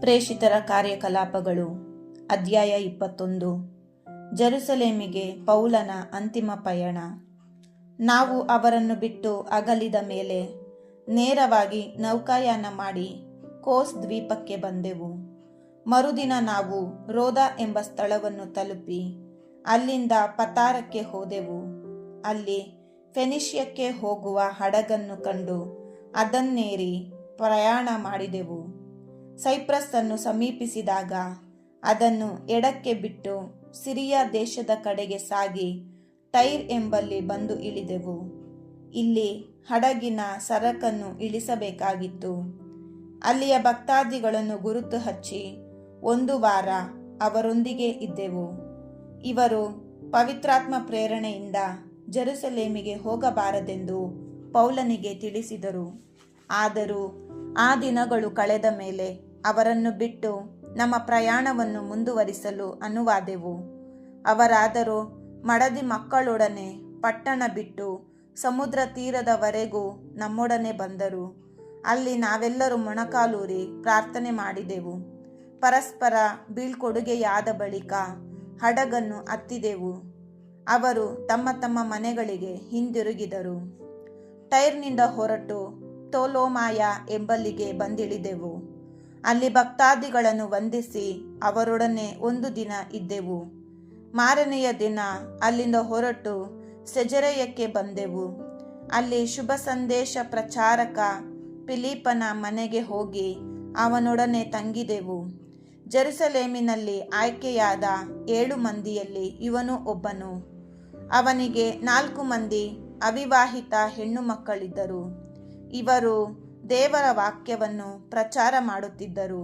ಪ್ರೇಷಿತರ ಕಾರ್ಯಕಲಾಪಗಳು. ಅಧ್ಯಾಯ ಇಪ್ಪತ್ತೊಂದು. ಜೆರುಸಲೇಮಿಗೆ ಪೌಲನ ಅಂತಿಮ ಪಯಣ. ನಾವು ಅವರನ್ನು ಬಿಟ್ಟು ಅಗಲಿದ ಮೇಲೆ ನೇರವಾಗಿ ನೌಕಾಯಾನ ಮಾಡಿ ಕೋಸ್ ದ್ವೀಪಕ್ಕೆ ಬಂದೆವು. ಮರುದಿನ ನಾವು ರೋದ ಎಂಬ ಸ್ಥಳವನ್ನು ತಲುಪಿ ಅಲ್ಲಿಂದ ಪತಾರಕ್ಕೆ ಹೋದೆವು. ಅಲ್ಲಿ ಫೆನಿಷಿಯಕ್ಕೆ ಹೋಗುವ ಹಡಗನ್ನು ಕಂಡು ಅದನ್ನೇರಿ ಪ್ರಯಾಣ ಮಾಡಿದೆವು. ಸೈಪ್ರಸ್ ಅನ್ನು ಸಮೀಪಿಸಿದಾಗ ಅದನ್ನು ಎಡಕ್ಕೆ ಬಿಟ್ಟು ಸಿರಿಯಾ ದೇಶದ ಕಡೆಗೆ ಸಾಗಿ ಟೈರ್ ಎಂಬಲ್ಲಿ ಬಂದು ಇಳಿದೆವು. ಇಲ್ಲಿ ಹಡಗಿನ ಸರಕನ್ನು ಇಳಿಸಬೇಕಾಗಿತ್ತು. ಅಲ್ಲಿಯ ಭಕ್ತಾದಿಗಳನ್ನು ಗುರುತು ಹಚ್ಚಿ ಒಂದು ವಾರ ಅವರೊಂದಿಗೆ ಇದ್ದೆವು. ಇವರು ಪವಿತ್ರಾತ್ಮ ಪ್ರೇರಣೆಯಿಂದ ಜೆರುಸಲೇಮಿಗೆ ಹೋಗಬಾರದೆಂದು ಪೌಲನಿಗೆ ತಿಳಿಸಿದರು. ಆದರೂ ಆ ದಿನಗಳು ಕಳೆದ ಮೇಲೆ ಅವರನ್ನು ಬಿಟ್ಟು ನಮ್ಮ ಪ್ರಯಾಣವನ್ನು ಮುಂದುವರಿಸಲು ಅನುವಾದೆವು. ಅವರಾದರೂ ಮಡದಿ ಮಕ್ಕಳೊಡನೆ ಪಟ್ಟಣ ಬಿಟ್ಟು ಸಮುದ್ರ ತೀರದವರೆಗೂ ನಮ್ಮೊಡನೆ ಬಂದರು. ಅಲ್ಲಿ ನಾವೆಲ್ಲರೂ ಮೊಣಕಾಲೂರಿ ಪ್ರಾರ್ಥನೆ ಮಾಡಿದೆವು. ಪರಸ್ಪರ ಬೀಳ್ಕೊಡುಗೆಯಾದ ಬಳಿಕ ಹಡಗನ್ನು ಹತ್ತಿದೆವು. ಅವರು ತಮ್ಮ ತಮ್ಮ ಮನೆಗಳಿಗೆ ಹಿಂದಿರುಗಿದರು. ಟೈರ್ನಿಂದ ಹೊರಟು ತೋಲೋಮಾಯ ಎಂಬಲ್ಲಿಗೆ ಬಂದಿಳಿದೆವು. ಅಲ್ಲಿ ಭಕ್ತಾದಿಗಳನ್ನು ವಂದಿಸಿ ಅವರೊಡನೆ ಒಂದು ದಿನ ಇದ್ದೆವು. ಮಾರನೆಯ ದಿನ ಅಲ್ಲಿಂದ ಹೊರಟು ಸೆಜರೆಯಕ್ಕೆ ಬಂದೆವು. ಅಲ್ಲಿ ಶುಭ ಸಂದೇಶ ಪ್ರಚಾರಕ ಫಿಲಿಪನ ಮನೆಗೆ ಹೋಗಿ ಅವನೊಡನೆ ತಂಗಿದೆವು. ಜೆರುಸಲೇಮಿನಲ್ಲಿ ಆಯ್ಕೆಯಾದ ಏಳು ಮಂದಿಯಲ್ಲಿ ಇವನು ಒಬ್ಬನು. ಅವನಿಗೆ ನಾಲ್ಕು ಮಂದಿ ಅವಿವಾಹಿತ ಹೆಣ್ಣು ಮಕ್ಕಳಿದ್ದರು. ಇವರು ದೇವರ ವಾಕ್ಯವನ್ನು ಪ್ರಚಾರ ಮಾಡುತ್ತಿದ್ದರು.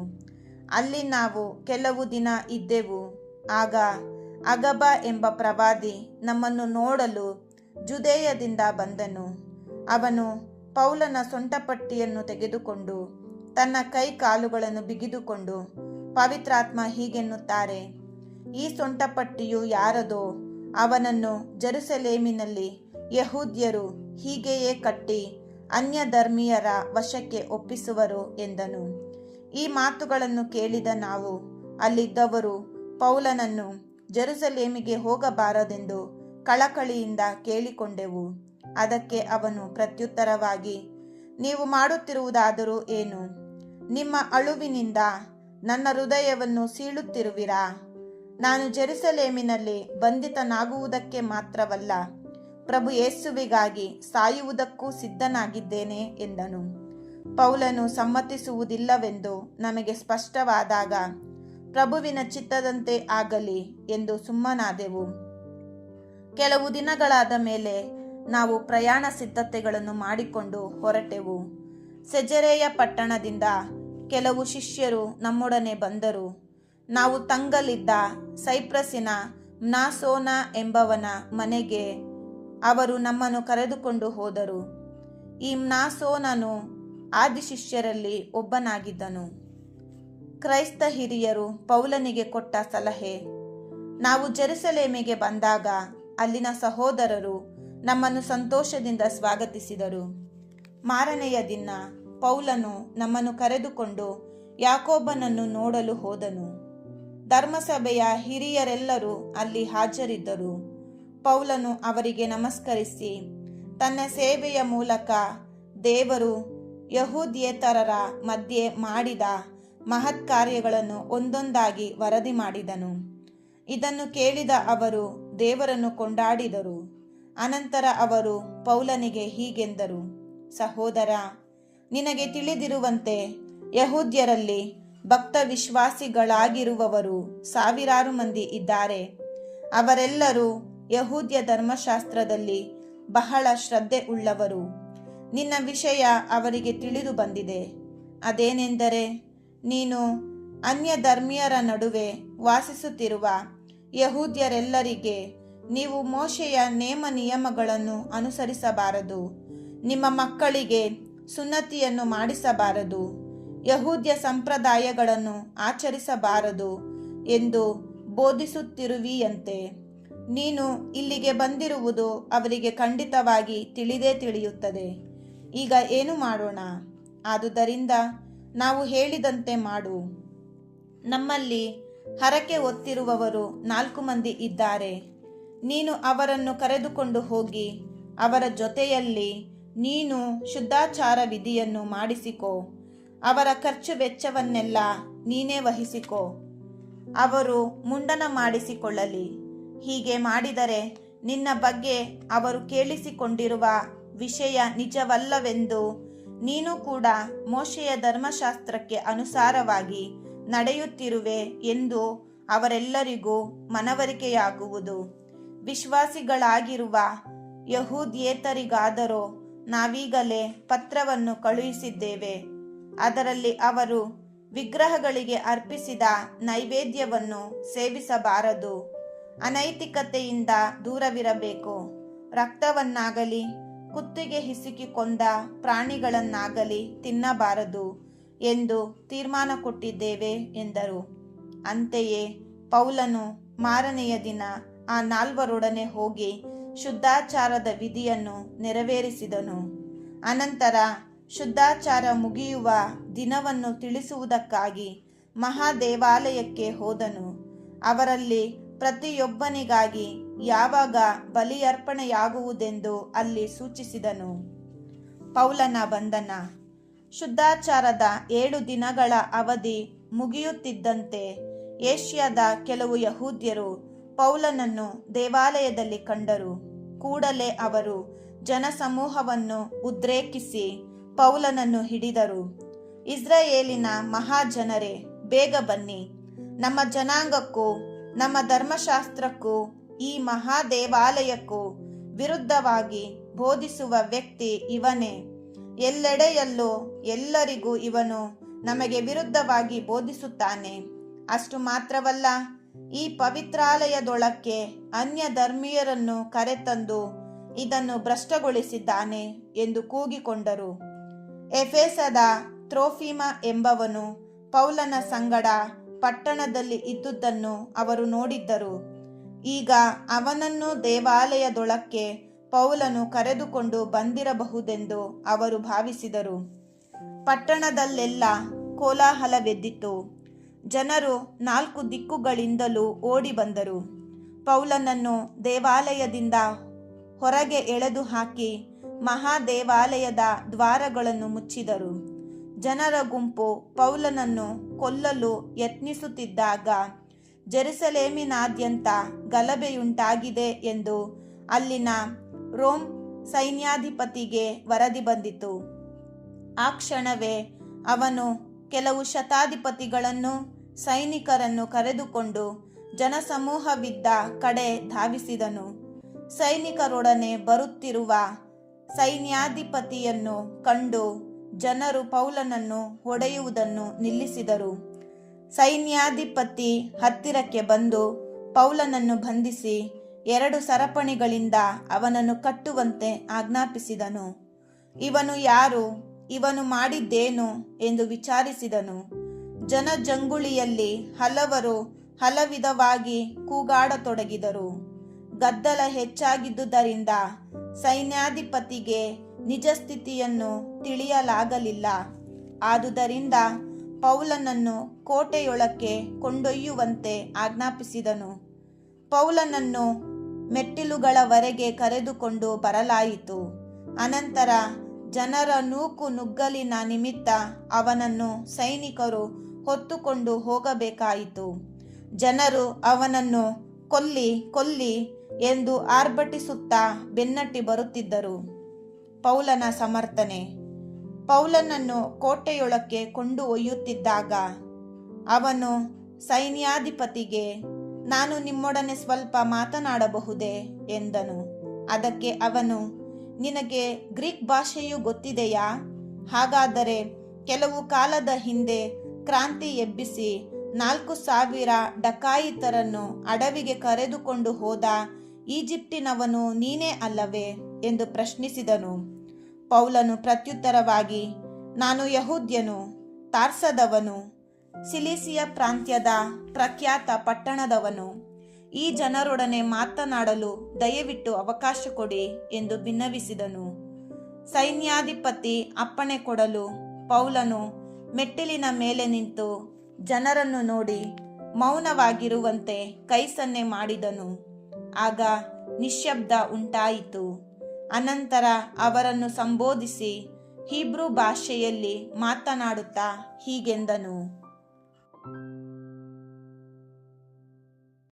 ಅಲ್ಲಿ ನಾವು ಕೆಲವು ದಿನ ಇದ್ದೆವು. ಆಗ ಅಗಬ ಎಂಬ ಪ್ರವಾದಿ ನಮ್ಮನ್ನು ನೋಡಲು ಜುದೇಯದಿಂದ ಬಂದನು. ಅವನು ಪೌಲನ ಸೊಂಟಪಟ್ಟಿಯನ್ನು ತೆಗೆದುಕೊಂಡು ತನ್ನ ಕೈ ಕಾಲುಗಳನ್ನು ಬಿಗಿದುಕೊಂಡು ಪವಿತ್ರಾತ್ಮ ಹೀಗೆನ್ನುತ್ತಾರೆ, ಈ ಸೊಂಟಪಟ್ಟಿಯು ಯಾರದೋ ಅವನನ್ನು ಜೆರುಸಲೇಮಿನಲ್ಲಿ ಯಹೂದ್ಯರು ಹೀಗೆಯೇ ಕಟ್ಟಿ ಅನ್ಯ ಧರ್ಮೀಯರ ವಶಕ್ಕೆ ಒಪ್ಪಿಸುವರು ಎಂದನು. ಈ ಮಾತುಗಳನ್ನು ಕೇಳಿದ ನಾವು, ಅಲ್ಲಿದ್ದವರು ಪೌಲನನ್ನು ಜೆರುಸಲೇಮಿಗೆ ಹೋಗಬಾರದೆಂದು ಕಳಕಳಿಯಿಂದ ಕೇಳಿಕೊಂಡೆವು. ಅದಕ್ಕೆ ಅವನು ಪ್ರತ್ಯುತ್ತರವಾಗಿ, ನೀವು ಮಾಡುತ್ತಿರುವುದಾದರೂ ಏನು? ನಿಮ್ಮ ಅಳುವಿನಿಂದ ನನ್ನ ಹೃದಯವನ್ನು ಸೀಳುತ್ತಿರುವಿರಾ? ನಾನು ಜೆರುಸಲೇಮಿನಲ್ಲಿ ಬಂಧಿತನಾಗುವುದಕ್ಕೆ ಮಾತ್ರವಲ್ಲ ಪ್ರಭು ಯೇಸುವಿಗಾಗಿ ಸಾಯುವುದಕ್ಕೂ ಸಿದ್ಧನಾಗಿದ್ದೇನೆ ಎಂದನು. ಪೌಲನು ಸಮ್ಮತಿಸುವುದಿಲ್ಲವೆಂದು ನಮಗೆ ಸ್ಪಷ್ಟವಾದಾಗ, ಪ್ರಭುವಿನ ಚಿತ್ತದಂತೆ ಆಗಲಿ ಎಂದು ಸುಮ್ಮನಾದೆವು. ಕೆಲವು ದಿನಗಳಾದ ಮೇಲೆ ನಾವು ಪ್ರಯಾಣ ಸಿದ್ಧತೆಗಳನ್ನು ಮಾಡಿಕೊಂಡು ಹೊರಟೆವು. ಸೆಜರೆಯ ಪಟ್ಟಣದಿಂದ ಕೆಲವು ಶಿಷ್ಯರು ನಮ್ಮೊಡನೆ ಬಂದರು. ನಾವು ತಂಗಲಿದ್ದ ಸೈಪ್ರಸಿನ ಮ್ನಾಸೋನ ಎಂಬವನ ಮನೆಗೆ ಅವರು ನಮ್ಮನ್ನು ಕರೆದುಕೊಂಡು ಹೋದರು. ಈ ಮ್ನಾಸೋನನು ಆದಿಶಿಷ್ಯರಲ್ಲಿ ಒಬ್ಬನಾಗಿದ್ದನು. ಕ್ರೈಸ್ತ ಹಿರಿಯರು ಪೌಲನಿಗೆ ಕೊಟ್ಟ ಸಲಹೆ, ನಾವು ಜೆರುಸಲೇಮಿಗೆ ಬಂದಾಗ ಅಲ್ಲಿನ ಸಹೋದರರು ನಮ್ಮನ್ನು ಸಂತೋಷದಿಂದ ಸ್ವಾಗತಿಸಿದರು. ಮಾರನೆಯ ದಿನ ಪೌಲನು ನಮ್ಮನ್ನು ಕರೆದುಕೊಂಡು ಯಾಕೋಬನನ್ನು ನೋಡಲು ಹೋದನು. ಧರ್ಮಸಭೆಯ ಹಿರಿಯರೆಲ್ಲರೂ ಅಲ್ಲಿ ಹಾಜರಿದ್ದರು. ಪೌಲನು ಅವರಿಗೆ ನಮಸ್ಕರಿಸಿ, ತನ್ನ ಸೇವೆಯ ಮೂಲಕ ದೇವರು ಯಹೂದ್ಯೇತರರ ಮಧ್ಯೆ ಮಾಡಿದ ಮಹತ್ ಕಾರ್ಯಗಳನ್ನು ಒಂದೊಂದಾಗಿ ವರದಿ ಮಾಡಿದನು. ಇದನ್ನು ಕೇಳಿದ ಅವರು ದೇವರನ್ನು ಕೊಂಡಾಡಿದರು. ಅನಂತರ ಅವರು ಪೌಲನಿಗೆ ಹೀಗೆಂದರು, ಸಹೋದರ, ನಿನಗೆ ತಿಳಿದಿರುವಂತೆ ಯಹೂದ್ಯರಲ್ಲಿ ಭಕ್ತ ವಿಶ್ವಾಸಿಗಳಾಗಿರುವವರು ಸಾವಿರಾರು ಮಂದಿ ಇದ್ದಾರೆ. ಅವರೆಲ್ಲರೂ ಯಹೂದ್ಯ ಧರ್ಮಶಾಸ್ತ್ರದಲ್ಲಿ ಬಹಳ ಶ್ರದ್ಧೆ ಉಳ್ಳವರು ನಿನ್ನ ವಿಷಯ ಅವರಿಗೆ ತಿಳಿದು ಬಂದಿದೆ. ಅದೇನೆಂದರೆ, ನೀನು ಅನ್ಯ ಧರ್ಮೀಯರ ನಡುವೆ ವಾಸಿಸುತ್ತಿರುವ ಯಹೂದ್ಯರೆಲ್ಲರಿಗೆ ನೀವು ಮೋಶೆಯ ನೇಮ ನಿಯಮಗಳನ್ನು ಅನುಸರಿಸಬಾರದು. ನಿಮ್ಮ ಮಕ್ಕಳಿಗೆ ಸುನ್ನತಿಯನ್ನು ಮಾಡಿಸಬಾರದು. ಯಹೂದ್ಯ ಸಂಪ್ರದಾಯಗಳನ್ನು ಆಚರಿಸಬಾರದು ಎಂದು ಬೋಧಿಸುತ್ತಿರುವಿಯಂತೆ. ನೀನು ಇಲ್ಲಿಗೆ ಬಂದಿರುವುದು ಅವರಿಗೆ ಖಂಡಿತವಾಗಿ ತಿಳಿದೇ ತಿಳಿಯುತ್ತದೆ. ಈಗ ಏನು ಮಾಡೋಣ? ಆದುದರಿಂದ ನಾವು ಹೇಳಿದಂತೆ ಮಾಡು. ನಮ್ಮಲ್ಲಿ ಹರಕೆ ಒತ್ತಿರುವವರು ನಾಲ್ಕು ಮಂದಿ ಇದ್ದಾರೆ. ನೀನು ಅವರನ್ನು ಕರೆದುಕೊಂಡು ಹೋಗಿ ಅವರ ಜೊತೆಯಲ್ಲಿ ನೀನು ಶುದ್ಧಾಚಾರ ವಿಧಿಯನ್ನು ಮಾಡಿಸಿಕೋ. ಅವರ ಖರ್ಚು ವೆಚ್ಚವನ್ನೆಲ್ಲ ನೀನೇ ವಹಿಸಿಕೋ. ಅವರು ಮುಂಡನ ಮಾಡಿಸಿಕೊಳ್ಳಲಿ. ಹೀಗೆ ಮಾಡಿದರೆ ನಿನ್ನ ಬಗ್ಗೆ ಅವರು ಕೇಳಿಸಿಕೊಂಡಿರುವ ವಿಷಯ ನಿಜವಲ್ಲವೆಂದು ನೀನು ಕೂಡ ಮೋಶೆಯ ಧರ್ಮಶಾಸ್ತ್ರಕ್ಕೆ ಅನುಸಾರವಾಗಿ ನಡೆಯುತ್ತಿರುವೆ ಎಂದು ಅವರೆಲ್ಲರಿಗೂ ಮನವರಿಕೆಯಾಗುವುದು. ವಿಶ್ವಾಸಿಗಳಾಗಿರುವ ಯಹೂದ್ಯೇತರಿಗಾದರೂ ನಾವೀಗಲೇ ಪತ್ರವನ್ನು ಕಳುಹಿಸಿದ್ದೇವೆ. ಅದರಲ್ಲಿ ಅವರು ವಿಗ್ರಹಗಳಿಗೆ ಅರ್ಪಿಸಿದ ನೈವೇದ್ಯವನ್ನು ಸೇವಿಸಬಾರದು. ಅನೈತಿಕತೆಯಿಂದ ದೂರವಿರಬೇಕು. ರಕ್ತವನ್ನಾಗಲಿ, ಕುತ್ತಿಗೆ ಹಿಸುಕಿಕೊಂಡ ಪ್ರಾಣಿಗಳನ್ನಾಗಲಿ ತಿನ್ನಬಾರದು ಎಂದು ತೀರ್ಮಾನ ಕೊಟ್ಟಿದ್ದೇವೆ ಎಂದರು. ಅಂತೆಯೇ ಪೌಲನು ಮಾರನೆಯ ದಿನ ಆ ನಾಲ್ವರೊಡನೆ ಹೋಗಿ ಶುದ್ಧಾಚಾರದ ವಿಧಿಯನ್ನು ನೆರವೇರಿಸಿದನು. ಅನಂತರ ಶುದ್ಧಾಚಾರ ಮುಗಿಯುವ ದಿನವನ್ನು ತಿಳಿಸುವುದಕ್ಕಾಗಿ ಮಹಾದೇವಾಲಯಕ್ಕೆ ಹೋದನು. ಅವರಲ್ಲಿ ಪ್ರತಿಯೊಬ್ಬನಿಗಾಗಿ ಯಾವಾಗ ಬಲಿಯರ್ಪಣೆಯಾಗುವುದೆಂದು ಅಲ್ಲಿ ಸೂಚಿಸಿದನು. ಪೌಲನ ಬಂಧನ. ಶುದ್ಧಾಚಾರದ ಏಳು ದಿನಗಳ ಅವಧಿ ಮುಗಿಯುತ್ತಿದ್ದಂತೆ ಏಷ್ಯಾದ ಕೆಲವು ಯಹೂದ್ಯರು ಪೌಲನನ್ನು ದೇವಾಲಯದಲ್ಲಿ ಕಂಡರು. ಕೂಡಲೇ ಅವರು ಜನಸಮೂಹವನ್ನು ಉದ್ರೇಕಿಸಿ ಪೌಲನನ್ನು ಹಿಡಿದರು. ಇಸ್ರಾಯೇಲಿನ ಮಹಾಜನರೇ, ಬೇಗ ಬನ್ನಿ. ನಮ್ಮ ಜನಾಂಗಕ್ಕೂ ನಮ್ಮ ಧರ್ಮಶಾಸ್ತ್ರಕ್ಕೂ, ಈ ಮಹಾದೇವಾಲಯಕ್ಕೂ ವಿರುದ್ಧವಾಗಿ ಬೋಧಿಸುವ ವ್ಯಕ್ತಿ ಇವನೇ. ಎಲ್ಲೆಡೆಯಲ್ಲೂ ಎಲ್ಲರಿಗೂ ಇವನು ನಮಗೆ ವಿರುದ್ಧವಾಗಿ ಬೋಧಿಸುತ್ತಾನೆ. ಅಷ್ಟು ಮಾತ್ರವಲ್ಲ, ಈ ಪವಿತ್ರಾಲಯದೊಳಕ್ಕೆ ಅನ್ಯ ಧರ್ಮೀಯರನ್ನು ಕರೆತಂದು ಇದನ್ನು ಭ್ರಷ್ಟಗೊಳಿಸಿದ್ದಾನೆ ಎಂದು ಕೂಗಿಕೊಂಡರು. ಎಫೆಸದ ತ್ರೋಫಿಮ ಎಂಬವನು ಪೌಲನ ಸಂಗಡ ಪಟ್ಟಣದಲ್ಲಿ ಇದ್ದುದನ್ನು ಅವರು ನೋಡಿದ್ದರು. ಈಗ ಅವನನ್ನು ದೇವಾಲಯದೊಳಕ್ಕೆ ಪೌಲನು ಕರೆದುಕೊಂಡು ಬಂದಿರಬಹುದೆಂದು ಅವರು ಭಾವಿಸಿದರು. ಪಟ್ಟಣದಲ್ಲೆಲ್ಲ ಕೋಲಾಹಲವೆದ್ದಿತು. ಜನರು ನಾಲ್ಕು ದಿಕ್ಕುಗಳಿಂದಲೂ ಓಡಿ ಬಂದರು. ಪೌಲನನ್ನು ದೇವಾಲಯದಿಂದ ಹೊರಗೆ ಎಳೆದು ಹಾಕಿ ಮಹಾದೇವಾಲಯದ ದ್ವಾರಗಳನ್ನು ಮುಚ್ಚಿದರು. ಜನರ ಗುಂಪು ಪೌಲನನ್ನು ಕೊಲ್ಲಲು ಯತ್ನಿಸುತ್ತಿದ್ದಾಗ ಜೆರುಸಲೇಮಿನಾದ್ಯಂತ ಗಲಭೆಯುಂಟಾಗಿದೆ ಎಂದು ಅಲ್ಲಿನ ರೋಮ್ ಸೈನ್ಯಾಧಿಪತಿಗೆ ವರದಿ ಬಂದಿತು. ಆ ಕ್ಷಣವೇ ಅವನು ಕೆಲವು ಶತಾಧಿಪತಿಗಳನ್ನು, ಸೈನಿಕರನ್ನು ಕರೆದುಕೊಂಡು ಜನಸಮೂಹವಿದ್ದ ಕಡೆ ಧಾವಿಸಿದನು. ಸೈನಿಕರೊಡನೆ ಬರುತ್ತಿರುವ ಸೈನ್ಯಾಧಿಪತಿಯನ್ನು ಕಂಡು ಜನರು ಪೌಲನನ್ನು ಹೊಡೆಯುವುದನ್ನು ನಿಲ್ಲಿಸಿದರು. ಸೈನ್ಯಾಧಿಪತಿ ಹತ್ತಿರಕ್ಕೆ ಬಂದು ಪೌಲನನ್ನು ಬಂಧಿಸಿ ಎರಡು ಸರಪಣಿಗಳಿಂದ ಅವನನ್ನು ಕಟ್ಟುವಂತೆ ಆಜ್ಞಾಪಿಸಿದನು. ಇವನು ಯಾರು? ಇವನು ಮಾಡಿದ್ದೇನು? ಎಂದು ವಿಚಾರಿಸಿದನು. ಜನಜಂಗುಳಿಯಲ್ಲಿ ಹಲವರು ಹಲವಿಧವಾಗಿ ಕೂಗಾಡತೊಡಗಿದರು. ಗದ್ದಲ ಹೆಚ್ಚಾಗಿದ್ದುದರಿಂದ ಸೈನ್ಯಾಧಿಪತಿಗೆ ನಿಜ ಸ್ಥಿತಿಯನ್ನು ತಿಳಿಯಲಾಗಲಿಲ್ಲ. ಆದುದರಿಂದ ಪೌಲನನ್ನು ಕೋಟೆಯೊಳಕ್ಕೆ ಕೊಂಡೊಯ್ಯುವಂತೆ ಆಜ್ಞಾಪಿಸಿದನು. ಪೌಲನನ್ನು ಮೆಟ್ಟಿಲುಗಳವರೆಗೆ ಕರೆದುಕೊಂಡು ಬರಲಾಯಿತು. ಅನಂತರ ಜನರ ನೂಕು ನುಗ್ಗಲಿನ ನಿಮಿತ್ತ ಅವನನ್ನು ಸೈನಿಕರು ಹೊತ್ತುಕೊಂಡು ಹೋಗಬೇಕಾಯಿತು. ಜನರು ಅವನನ್ನು ಕೊಲ್ಲಿ ಕೊಲ್ಲಿ ಎಂದು ಆರ್ಭಟಿಸುತ್ತಾ ಬೆನ್ನಟ್ಟಿ ಬರುತ್ತಿದ್ದರು. ಪೌಲನ ಸಮರ್ಥನೆ. ಪೌಲನನ್ನು ಕೋಟೆಯೊಳಕ್ಕೆ ಕೊಂಡು ಒಯ್ಯುತ್ತಿದ್ದಾಗ ಅವನು, ಸೈನ್ಯಾಧಿಪತಿಗೆ, ನಾನು ನಿಮ್ಮೊಡನೆ ಸ್ವಲ್ಪ ಮಾತನಾಡಬಹುದೇ? ಎಂದನು. ಅದಕ್ಕೆ ಅವನು, ನಿನಗೆ ಗ್ರೀಕ್ ಭಾಷೆಯು ಗೊತ್ತಿದೆಯಾ? ಹಾಗಾದರೆ ಕೆಲವು ಕಾಲದ ಹಿಂದೆ ಕ್ರಾಂತಿ ಎಬ್ಬಿಸಿ ನಾಲ್ಕು ಸಾವಿರ ಡಕಾಯಿತರನ್ನು ಅಡವಿಗೆ ಕರೆದುಕೊಂಡು ಹೋದ ಈಜಿಪ್ಟಿನವನು ನೀನೇ ಅಲ್ಲವೇ? ಎಂದು ಪ್ರಶ್ನಿಸಿದನು. ಪೌಲನು ಪ್ರತ್ಯುತ್ತರವಾಗಿ, ನಾನು ಯಹೂದ್ಯನು, ತಾರ್ಸದವನು, ಸಿಲಿಸಿಯ ಪ್ರಾಂತ್ಯದ ಪ್ರಖ್ಯಾತ ಪಟ್ಟಣದವನು. ಈ ಜನರೊಡನೆ ಮಾತನಾಡಲು ದಯವಿಟ್ಟು ಅವಕಾಶ ಕೊಡಿ ಎಂದು ಭಿನ್ನವಿಸಿದನು ಸೈನ್ಯಾಧಿಪತಿ ಅಪ್ಪಣೆ ಕೊಡಲು ಪೌಲನು ಮೆಟ್ಟಿಲಿನ ಮೇಲೆ ನಿಂತು ಜನರನ್ನು ನೋಡಿ ಮೌನವಾಗಿರುವಂತೆ ಕೈಸನ್ನೆ ಮಾಡಿದನು. ಆಗ ನಿಶ್ಶಬ್ದ ಉಂಟಾಯಿತು. ಅನಂತರ ಅವರನ್ನು ಸಂಬೋಧಿಸಿ ಹೀಬ್ರೂ ಭಾಷೆಯಲ್ಲಿ ಮಾತನಾಡುತ್ತಾ ಹೀಗೆಂದನು.